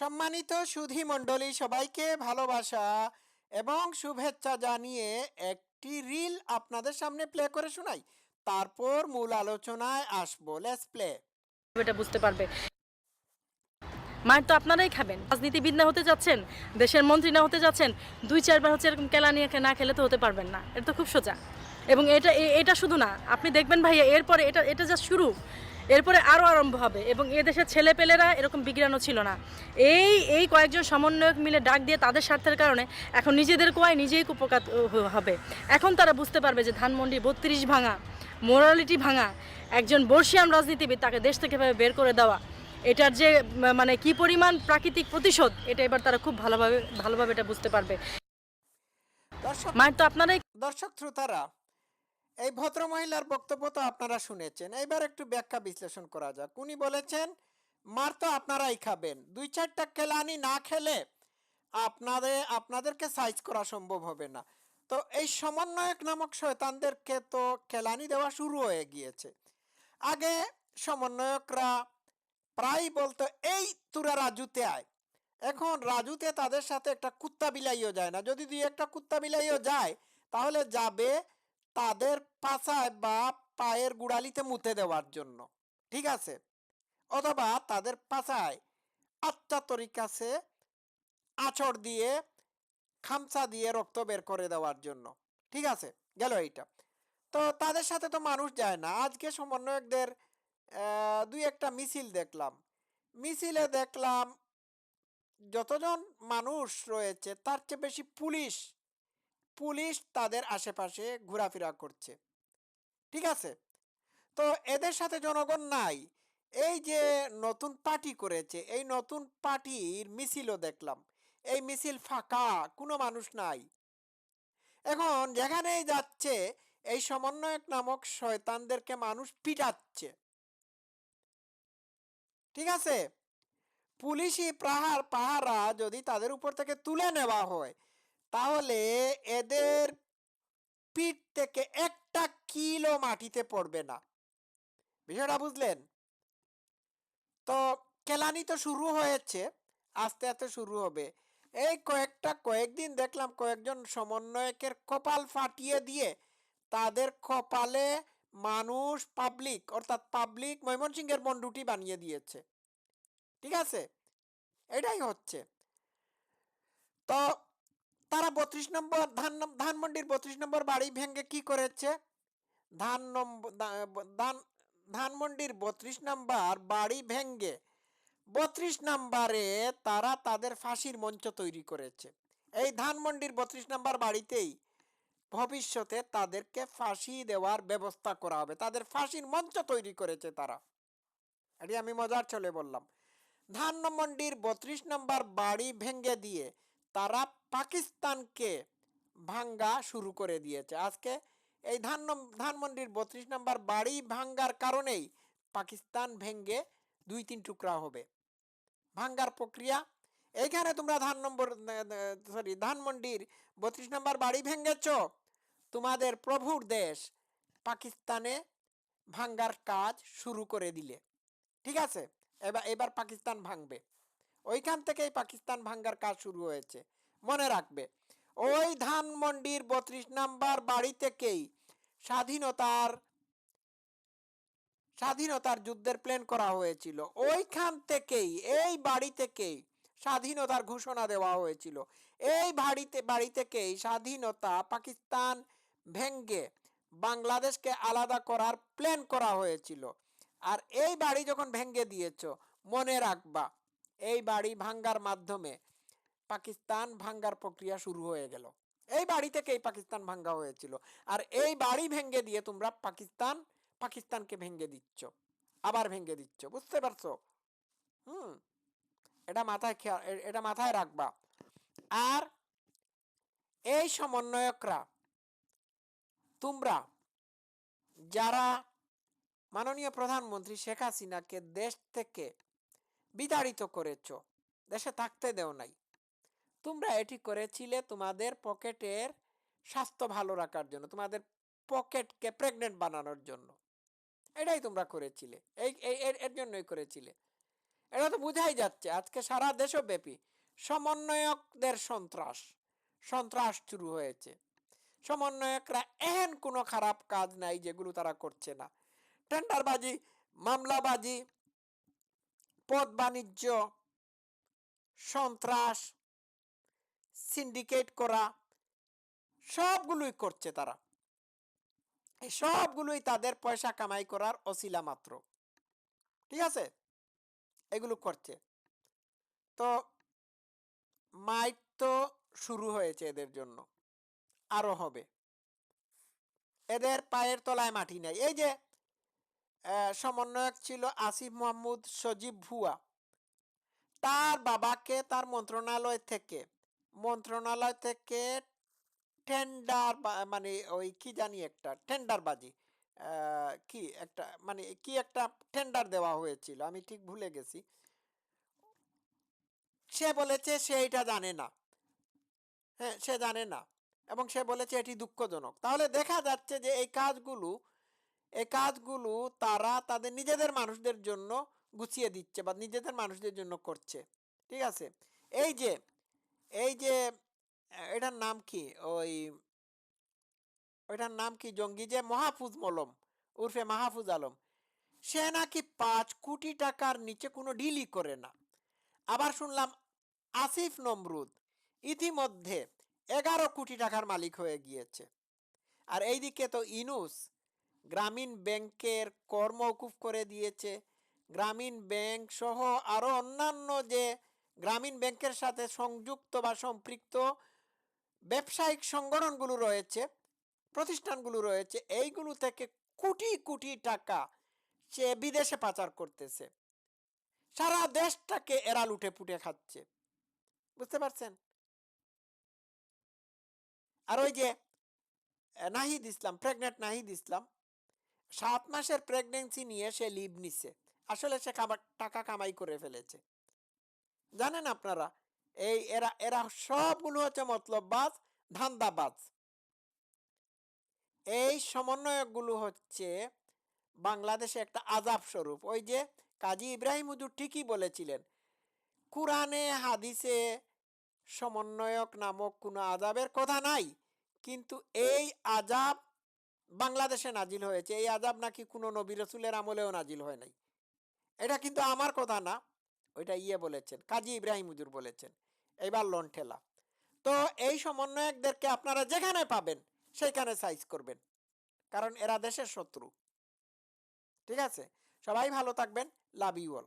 সম্মানিত সুধী মণ্ডলী সবাইকে ভালোবাসা এবং শুভেচ্ছা জানিয়ে একটি রিল আপনাদের সামনে প্লে করে শোনাই। তারপর মূল আলোচনায় আসব। লেটস প্লে এটা বুঝতে পারবে। মায়ের তো আপনারাই খাবেন। রাজনীতিবিদ না হতে যাচ্ছেন, দেশের মন্ত্রী না হতে যাচ্ছেন, দুই, চারবার হচ্ছে এরকম কেলা নিয়ে না খেলে তো হতে পারবেন না। এটা তো খুব সোজা। এবং এটা এটা শুধু না। আপনি দেখবেন ভাইয়া, এরপরে এটা এটা যা শুরু। এরপরে আরও আরম্ভ হবে এবং এদেশের দেশের ছেলেপেলেরা এরকম বিজ্ঞানও ছিল না। এই এই কয়েকজন সমন্বয়ক মিলে ডাক দিয়ে তাদের স্বার্থের কারণে এখন নিজেদের কোয়ায় নিজেই কুপকাত হবে। এখন তারা বুঝতে পারবে যে ধানমন্ডি বত্রিশ ভাঙা মোরালিটি ভাঙা একজন বর্ষিয়ান রাজনীতিবিদ তাকে দেশ থেকে বের করে দেওয়া এটার যে মানে কি পরিমাণ প্রাকৃতিক প্রতিশোধ এটা এবার তারা খুব ভালোভাবে ভালোভাবে এটা বুঝতে পারবে। দর্শক তো আপনারাই দর্শক শ্রোতারা এই ভদ্র মহিলার বক্তব্য তো আপনারা শুনেছেন। এইবার একটু ব্যাখ্যা বিশ্লেষণ করা যাক। উনি বলেছেন, মার তো আপনারাই খাবেন। দুই চারটা কেলানি না খেলে আপনাদের, আপনাদেরকে সাইজ করা সম্ভব হবে না। তো এই সমন্বয়ক নামক শয়তানদেরকে তো কেলানি দেওয়া শুরু হয়ে গিয়েছে। আগে সমন্বয়করা প্রায় বলতো, এই তুরা রাজুতে আয়। এখন রাজুতে তাদের সাথে একটা কুত্তা বিলাইও যায় না। যদি দুই একটা কুত্তা বিলাইও যায়, তাহলে যাবে তাদের পাছায় বা পায়ের গুড়ালিতে মুতে দেওয়ার জন্য, ঠিক আছে? অথবা তাদের পাছায় আচ্ছা তরিকাছে আছড় দিয়ে, খামচা দিয়ে রক্ত বের করে দেওয়ার জন্য, ঠিক আছে? গেল এইটা। তো তাদের সাথে তো মানুষ যায় না। আজকে সমন্বয়কদের দুই একটা মিছিল দেখলাম। মিছিলে দেখলাম যতজন মানুষ রয়েছে, তার চেয়ে বেশি পুলিশ পুলিশ তাদের আশেপাশে ঘোরাফেরা করছে। ঠিক আছে? তো এদের সাথে জনগণ নাই। এই যে নতুন পার্টি করেছে, এই নতুন পার্টির মিছিলও দেখলাম। এই মিছিল ফাঁকা, কোনো মানুষ নাই। এখন যেখানেই যাচ্ছে, এই সমন্বয়ক নামক শয়তানদেরকে মানুষ পিটাচ্ছে। ঠিক আছে? পুলিশি পাহাড় পাহারা যদি তাদের উপর থেকে তুলে নেওয়া হয় তাহলে এদের পিঠ থেকে একটা কিলো মাটিতে পড়বে না। বিষয়টা বুঝলেন? তো কেলানি তো শুরু হয়েছে, আস্তে আস্তে শুরু হবে। এই কয়েকটা, কয়েকদিন দেখলাম কয়েকজন সমন্বয়কের কপাল ফাটিয়ে দিয়ে তাদের কপালে মানুষ পাবলিক অর্থাৎ পাবলিক ময়মনসিংহের বন্ডুটি বানিয়ে দিয়েছে। ঠিক আছে? এটাই হচ্ছে। তো তারা বত্রিশ নম্বর ধান নম- ধানমন্ডির বত্রিশ নম্বর বাড়ি ভেঙে কি করেছে? ধান নম্বর ধান ধানমন্ডির বত্রিশ নাম্বার বাড়ি ভেঙ্গে বত্রিশ নাম্বারে তারা তাদের ফাঁসির মঞ্চ তৈরি করেছে। এই ধানমন্ডির বত্রিশ নম্বর বাড়িতেই ভবিষ্যতে তাদেরকে ফাঁসি দেওয়ার ব্যবস্থা করা হবে। তাদের ফাঁসির মঞ্চ তৈরি করেছে তারা। এটি আমি মজার চলে বললাম। ধানমন্ডির বত্রিশ নম্বর বাড়ি ভেঙে দিয়ে তারা পাকিস্তানকে ভাঙ্গা শুরু করে দিয়েছে। আজকে এই ধান ধানমন্ডির বত্রিশ নম্বর বাড়ি ভাঙ্গার কারণেই পাকিস্তান ভেঙ্গে দুই তিন টুকরা হবে। ভাঙ্গার প্রক্রিয়া, এইখানে তোমরা ধান নম্বর, সরি ধানমন্ডির বত্রিশ নম্বর বাড়ি ভেঙ্গেছ, তোমাদের প্রভুর দেশ পাকিস্তানে ভাঙ্গার কাজ শুরু করে দিলে। ঠিক আছে? এবার এবার পাকিস্তান ভাঙবে। ওইখান থেকেই পাকিস্তান ভাঙ্গার কাজ শুরু হয়েছে। মনে রাখবে, ওই ধানমন্ডির বত্রিশ নাম্বার বাড়ি থেকেই স্বাধীনতার স্বাধীনতার যুদ্ধের প্ল্যান করা হয়েছিল। ওইখান থেকেই, এই বাড়ি থেকেই স্বাধীনতার ঘোষণা দেওয়া হয়েছিল। এই বাড়িতে, বাড়ি থেকেই স্বাধীনতা পাকিস্তান ভেঙ্গে বাংলাদেশকে আলাদা করার প্ল্যান করা হয়েছিল। আর এই বাড়ি যখন ভেঙ্গে দিয়েছ, মনে রাখবা এই বাড়ি ভাঙ্গার মাধ্যমে পাকিস্তান ভাঙ্গার প্রক্রিয়া শুরু হয়ে গেল। এই বাড়ি থেকেই পাকিস্তান ভাঙ্গা হয়েছিল। আর এই বাড়ি ভেঙ্গে দিয়ে তোমরা পাকিস্তান, পাকিস্তানকে ভেঙ্গে দিচ্ছ। আবার ভেঙ্গে দিচ্ছ। বুঝতে পারছ? হুম। এটা মাথায় খেয়াল এটা মাথায় রাখবা। আর এই সমন্বয়করা, তোমরা যারা মাননীয় প্রধানমন্ত্রী শেখ হাসিনাকে দেশ থেকে বিতাড়িত করেছ। দেশে থাকতে দেও নাই। তোমরা এটি করেছিলে তোমাদের পকেটের স্বাস্থ্য ভালো রাখার জন্য, তোমাদের পকেটকে প্রেগনেন্ট বানানোর জন্য। এটাই তোমরা করেছিলে। এই এর জন্যই করেছিলে। এটা তো বোঝাই যাচ্ছে, আজকে সারা দেশব্যাপী সমন্বয়কদের সন্ত্রাস সন্ত্রাস শুরু হয়েছে। সমন্বয়করা এহেন কোনো খারাপ কাজ নাই যেগুলো তারা করছে না। টেন্ডারবাজি, মামলাবাজি পদ বাণিজ্য, সন্ত্রাস সিন্ডিকেট করা, সবগুলোই করছে তারা। এই সবগুলোই তাদের পয়সা কামাই করার অশিলা মাত্র। ঠিক আছে? এগুলো করছে। তো মাইট তো শুরু হয়েছে এদের জন্য। আরও হবে। এদের পায়ের তলায় মাটি নেই। এই যে সমন্বয়ক ছিল আসিফ মোহাম্মদ সজীব ভুয়া। তার বাবাকে তার মন্ত্রণালয় থেকে মন্ত্রণালয় থেকে টেন্ডার মানে ওই কি জানি একটা, টেন্ডারবাজি কি একটা মানে কি একটা টেন্ডার দেওয়া হয়েছিল, আমি ঠিক ভুলে গেছি। সে বলেছে সে এটা জানে না। হ্যাঁ সে জানে না। এবং সে বলেছে এটি দুঃখজনক। তাহলে দেখা যাচ্ছে যে এই কাজগুলো এই কাজগুলো তারা তাদের নিজেদের মানুষদের জন্য গুছিয়ে দিচ্ছে বা নিজেদের মানুষদের জন্য করছে। ঠিক আছে? এই যে এই যে এটার নাম কি? ওই ওইটার নাম কি জঙ্গি? যে মাহফুজ মলম, উর্ফে মাহফুজ আলম। সে নাকি পাঁচ কোটি টাকার নিচে কোনো ডিলই করে না। আবার শুনলাম আসিফ নমরুদ ইতিমধ্যে এগারো কোটি টাকার মালিক হয়ে গিয়েছে। আর এইদিকে তো ইনুস গ্রামীণ ব্যাংকের কর করে দিয়েছে। গ্রামীণ ব্যাংক সহ আরও অন্যান্য যে গ্রামীণ ব্যাংকের সাথে সংযুক্ত বা সম্পৃক্ত ব্যবসায়িক সংগঠনগুলো রয়েছে, প্রতিষ্ঠানগুলো রয়েছে, এইগুলো থেকে কোটি কোটি টাকা সে বিদেশে পাচার করতেছে। সারা দেশটাকে এরা লুটে পুটে খাচ্ছে। বুঝতে পারছেন? আর ওই যে নাহিদ ইসলাম, প্রেগনেন্ট নাহিদ ইসলাম সাত মাসের প্রেগনেন্সি নিয়ে সে লিভ নিছে। আসলে সে খাবার, টাকা কামাই করে ফেলেছে। জানেন আপনারা, এই এরা এরা সবগুলো হচ্ছে মতলববাজ, ধান্দাবাজ। এই সমন্বয়কগুলো হচ্ছে বাংলাদেশে একটা আজাব স্বরূপ। ওই যে কাজী ইব্রাহিম হুজুর ঠিকই বলেছিলেন, কোরআনে, হাদিসে সমন্বয়ক নামক কোনো আজাবের কথা নাই। কিন্তু এই আজাব বাংলাদেশে নাজিল হয়েছে। এই আজাব নাকি কোনো নবী রসুলের আমলেও নাজিল হয় নাই। এটা কিন্তু আমার কথা না, ওইটা ইয়ে বলেছেন, কাজী ইব্রাহিম হুজুর বলেছেন। এইবার লোন ঠেলা তো এই সমন্বয়কদেরকে আপনারা যেখানে পাবেন, সেইখানে সাইজ করবেন। কারণ এরা দেশের শত্রু। ঠিক আছে? সবাই ভালো থাকবেন। Love you all.